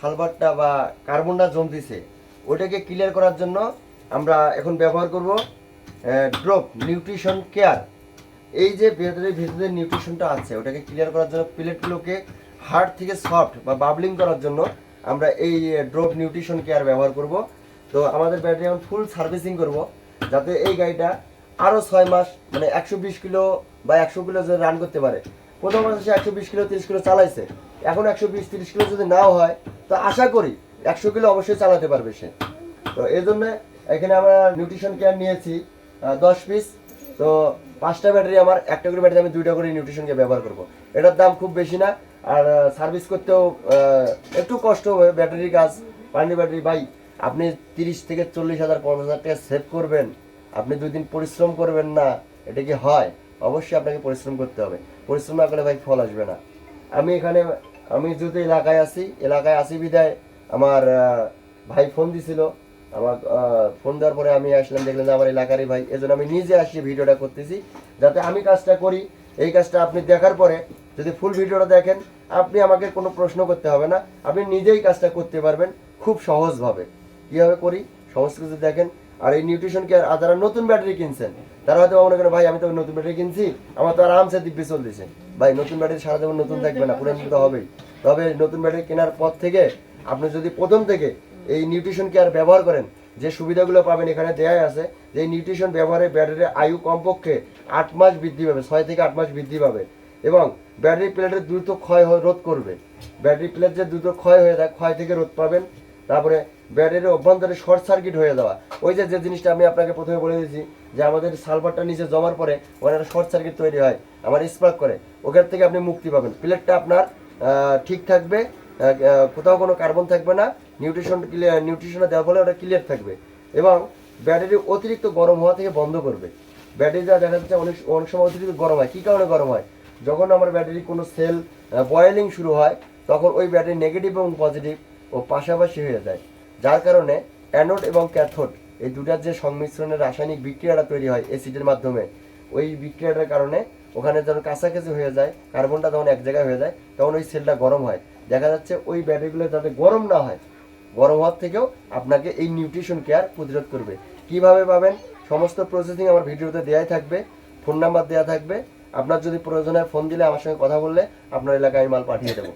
সালবারটা বা কার্বনটা জমতেছে ওটাকে ক্লিয়ার করার জন্য আমরা এখন ব্যবহার করব ড্রপ নিউট্রিশন কেয়ার। এই যে ভেতরে ভেতরে নিউট্রিশনটা আছে, ওটাকে ক্লিয়ার করার জন্য প্লেটগুলোকে হার্ড থেকে সফট বা বাবলিং করার জন্য আমরা এই ড্রপ নিউট্রিশন কেয়ার ব্যবহার করব। তো আমাদের ব্যাটারি এখন ফুল সার্ভিসিং করব, যাতে এই গাড়িটা আরও ছয় মাস মানে একশো বিশ কিলো বা একশো কিলো যদি রান করতে পারে। প্রথম মাসে একশো বিশ কিলো, তিরিশ কিলো চালাইছে, এখন একশো বিশ, তিরিশ কিলো যদি নাও হয় তো আশা করি একশো কিলো অবশ্যই চালাতে পারবে সে। তো এই জন্য এখানে আমরা নিউট্রিশন কেয়ার নিয়েছি দশ পিস তো পাঁচটা ব্যাটারি আমার, একটা করে ব্যাটারি আমি দুইটা করে নিউট্রিশন নিউট্রিশনকে ব্যবহার করব। এটার দাম খুব বেশি না, আর সার্ভিস করতেও একটু কষ্ট হবে। ব্যাটারির কাজ পানি ব্যাটারি ভাই, আপনি তিরিশ থেকে চল্লিশ হাজার, পঞ্চাশ হাজার টাকা সেভ করবেন। আপনি দুই দিন পরিশ্রম করবেন না, এটা কি হয়? অবশ্যই আপনাকে পরিশ্রম করতে হবে। পরিশ্রম না করলে ভাই ফল আসবে না। আমি এখানে আমি যেহেতু এলাকায় আছি এলাকায় আছি বিদায়, আমার ভাই ফোন দিছিল। আমার ফোন দেওয়ার পরে আমি আসলাম, দেখলাম যে আমার এলাকারই ভাই। এজন্য আমি নিজে আসি ভিডিওটা করতেছি, যাতে আমি কাজটা করি। এই কাজটা আপনি দেখার পরে যদি ফুল ভিডিওটা দেখেন, আপনি আমাকে কোনো প্রশ্ন করতে হবে না। আপনি নিজেই কাজটা করতে পারবেন, খুব সহজভাবে। কীভাবে করি? সমস্ত কিছু দেখেন। আর এই নিউট্রিশন কেয়ার আর যারা নতুন ব্যাটারি কিনছেন তারা হয়তো মনে করেন ভাই আমি তো নতুন ব্যাটারি কিনছি আমার তো আরামসে দিব্যি চলতেছে। ভাই নতুন ব্যাটারি সারা জীবন নতুন থাকবে না পুরান তো হবেই। তবে নতুন ব্যাটারি কেনার পর থেকে আপনি যদি প্রথম থেকে এই নিউট্রিশন কেয়ার ব্যবহার করেন যে সুবিধাগুলো পাবেন এখানে দেয়াই আছে যে এই নিউট্রিশন ব্যবহারে ব্যাটারির আয়ু কমপক্ষে আট মাস বৃদ্ধি পাবে ছয় থেকে আট মাস বৃদ্ধি পাবে এবং ব্যাটারি প্লেটের দ্রুত ক্ষয় রোধ করবে। ব্যাটারি প্লেট যে দ্রুত ক্ষয় হয়ে যায় ক্ষয় থেকে রোধ পাবেন। তারপরে ব্যাটারির অভ্যন্তরে শর্ট সার্কিট হয়ে যাওয়া। ওই যে যে জিনিসটা আমি আপনাকে প্রথমে বলে দিয়েছি, যে আমাদের সালফারটা নিচে জমার পরে ওখানে শর্ট সার্কিট তৈরি হয়, আমার স্পার্ক করে। ওখান থেকে আপনি মুক্তি পাবেন। প্লেটটা আপনার ঠিক থাকবে কোথাও কোনো কার্বন থাকবে না, নিউট্রিশন নিউট্রিশনে দেওয়ার ফলে ওটা ক্লিয়ার থাকবে এবং ব্যাটারি অতিরিক্ত গরম হওয়া থেকে বন্ধ করবে। ব্যাটারি যা দেখা যাচ্ছে অনেক অনেক সময় অতিরিক্ত গরম হয়। কী কারণে গরম হয়? যখন আমার ব্যাটারি কোনো সেল বয়েলিং শুরু হয়, তখন ওই ব্যাটারি নেগেটিভ এবং পজিটিভ ও পাশাপাশি হয়ে যায়, যার কারণে অ্যানোড এবং ক্যাথোড এই দুটার যে সংমিশ্রণের রাসায়নিক বিক্রিয়াটা তৈরি হয় অ্যাসিডের মাধ্যমে। ওই বিক্রিয়াটার কারণে ওখানে যখন কাছাকাছি হয়ে যায়, কার্বনটা যখন এক জায়গায় হয়ে যায়, তখন ওই সেলটা গরম হয়। দেখা যাচ্ছে ওই ব্যাটারিগুলো যাতে গরম না হয়, গরম হওয়ার থেকেও আপনাকে এই নিউট্রিশন কেয়ার প্রতিরোধ করবে। কীভাবে পাবেন? সমস্ত প্রসেসিং আমার ভিডিওতে দেওয়াই থাকবে, ফোন নাম্বার দেওয়া থাকবে। আপনার যদি প্রয়োজন হয়, ফোন দিলে, আমার সঙ্গে কথা বললে আপনার এলাকায় আমি মাল পাঠিয়ে দেবো।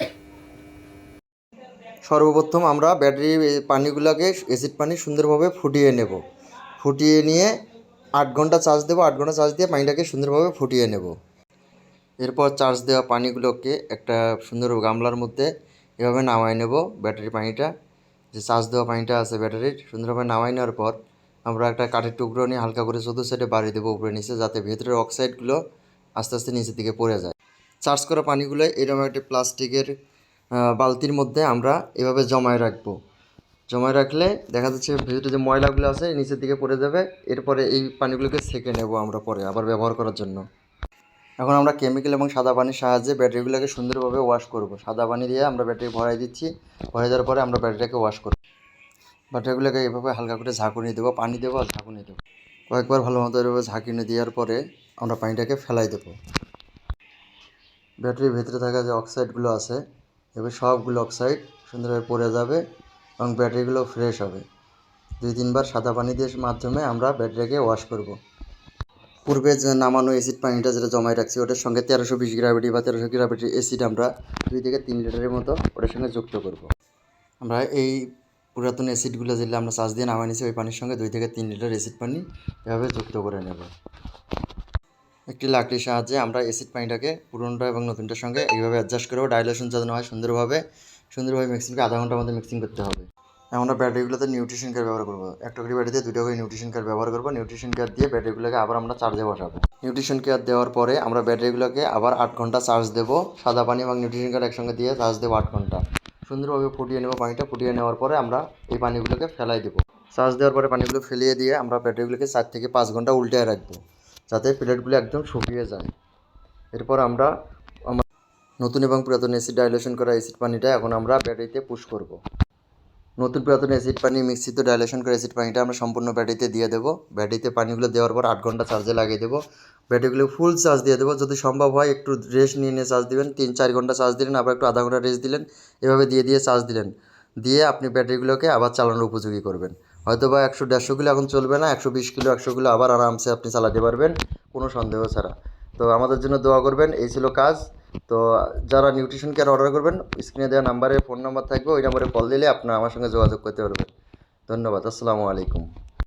সর্বপ্রথম আমরা ব্যাটারি পানিগুলোকে অ্যাসিড পানি সুন্দরভাবে ফুটিয়ে নেব। ফুটিয়ে নিয়ে আট ঘণ্টা চার্জ দেবো, আট ঘণ্টা চার্জ দিয়ে পানিটাকে সুন্দরভাবে ফুটিয়ে নেব। এরপর চার্জ দেওয়া পানিগুলোকে একটা সুন্দর গামলার মধ্যে এভাবে নামায় নেব ব্যাটারি পানিটা। যে চার্জ দেওয়া পানিটা আছে ব্যাটারির, সুন্দরভাবে নামাই নেওয়ার পর আমরা একটা কাঠের টুকরো নিয়ে হালকা করে চতুর সাইডে বাড়ি দেবো উপরে নিচে, যাতে ভেতরের অক্সাইডগুলো আস্তে আস্তে নিচের দিকে পড়ে যায়। চার্জ করা পানিগুলো এরকম একটা প্লাস্টিকের বালতির মধ্যে আমরা এভাবে জমায় রাখব। জমায় রাখলে দেখা যাচ্ছে ভেতরে যে ময়লাগুলো আছে, নিচের দিকে পড়ে যাবে। এরপরে এই পানিগুলোকে সেকে নেব আমরা পরে আবার ব্যবহার করার জন্য। এখন আমরা কেমিক্যাল এবং সাদা পানির সাহায্যে ব্যাটারিগুলোকে সুন্দরভাবে ওয়াশ করব। সাদা পানি দিয়ে আমরা ব্যাটারি ভরাই দিচ্ছি। ভরাই দেওয়ার পরে আমরা ব্যাটারিটাকে ওয়াশ করব ব্যাটারিগুলোকে এভাবে হালকা করে ঝাঁকুনি দেবো, পানি দেবো আর ঝাঁকুনি দেবো। কয়েকবার ভালো মতো এভাবে ঝাঁকুনি দেওয়ার পরে আমরা পানিটাকে ফেলাই দেবো। ব্যাটারির ভেতরে থাকা যে অক্সাইডগুলো আছে এবার সবগুলো অক্সাইড সুন্দরভাবে পড়ে যাবে এবং ব্যাটারিগুলো ফ্রেশ হবে। দুই তিনবার সাদা পানি দিয়ে মাধ্যমে আমরা ব্যাটারিকে ওয়াশ করব। পূর্বে যে নামানো অ্যাসিড পানিটা যেটা জমায় রাখছি, ওটার সঙ্গে তেরোশো বিশ গ্রাভিটি বা তেরোশো গ্রাভিটির অ্যাসিড আমরা দুই থেকে তিন লিটারের মতো ওটার সঙ্গে যুক্ত করব। আমরা এই পুরাতন অ্যাসিডগুলো যেগুলো আমরা চার্জ দিয়ে নামাই নিয়েছি ওই পানির সঙ্গে দুই থেকে তিন লিটার অ্যাসিড পানি এভাবে যুক্ত করে নেব। একটি লাকড়ির সাহায্যে আমরা অ্যাসিড পানিটাকে পুরনোটা এবং নতুনটার সঙ্গে এইভাবে অ্যাডজাস্ট করব ডাইলেশন যাতে হয় সুন্দরভাবে সুন্দরভাবে মিক্সিং করে আধা ঘণ্টার মধ্যে মিক্সিং করতে হবে। আমরা ব্যাটারিগুলোতে নিউট্রিশন কেয়ার ব্যবহার করব। একটা করে ব্যাটারিতে দুটো করে নিউট্রিশন কেয়ার ব্যবহার করব। নিউট্রিশন কেয়ার দিয়ে ব্যাটারিগুলোকে আবার আমরা চার্জে বসাবো। নিউট্রিশন কেয়ার দেওয়ার পরে আমরা ব্যাটারিগুলোকে আবার আট ঘণ্টা চার্জ দেবো। সাদা পানি এবং নিউট্রিশন কেয়ার একসঙ্গে দিয়ে চার্জ দেবো আট ঘণ্টা। সুন্দরভাবে ফুটিয়ে নেব পানিটা। ফুটিয়ে নেওয়ার পরে আমরা এই পানিগুলোকে ফেলাই দেবো। চার্জ দেওয়ার পরে পানিগুলো ফেলিয়ে দিয়ে আমরা ব্যাটারিগুলোকে চার থেকে পাঁচ ঘণ্টা উল্টে রাখব। যাতে প্লেটগুলো একদম শুকিয়ে যায়। এরপর আমরা আমার নতুন এবং পুরাতন অ্যাসিড ডাইলেশন করা অ্যাসিড পানিটা এখন আমরা ব্যাটারিতে পুশ করব। নতুন পুরাতন অ্যাসিড পানি মিক্সিতে ডাইলেশন করা অ্যাসিড পানিটা আমরা সম্পূর্ণ ব্যাটারিতে দিয়ে দেবো। ব্যাটারিতে পানিগুলো দেওয়ার পর আট ঘণ্টা চার্জে লাগিয়ে দেবো। ব্যাটারিগুলো ফুল চার্জ দিয়ে দেবো। যদি সম্ভব হয় একটু রেস্ট নিয়ে নিয়ে চার্জ দিবেন। তিন, চার ঘণ্টা চার্জ দিলেন, আবার একটু আধা ঘণ্টা রেস্ট দিলেন। এভাবে দিয়ে দিয়ে চার্জ দিলেন। দিয়ে আপনি ব্যাটারিগুলোকে আবার চালানোর উপযোগী করবেন। হয়তো বা একশো দেড়শো কিলো এখন চলবে না, একশো বিশ কিলো, একশো কিলো আবার আরামসে আপনি চালাতে পারবেন, কোনো সন্দেহ ছাড়া। তো আমাদের জন্য দোয়া করবেন, এই ছিল কাজ। তো যারা নিউট্রিশন কেয়ার অর্ডার করবেন স্ক্রিনে দেওয়া নাম্বারে ফোন নাম্বার থাকবে, ওই নাম্বারে কল দিলে আপনারা আমার সঙ্গে যোগাযোগ করতে পারবেন। ধন্যবাদ, আসসালামু আলাইকুম।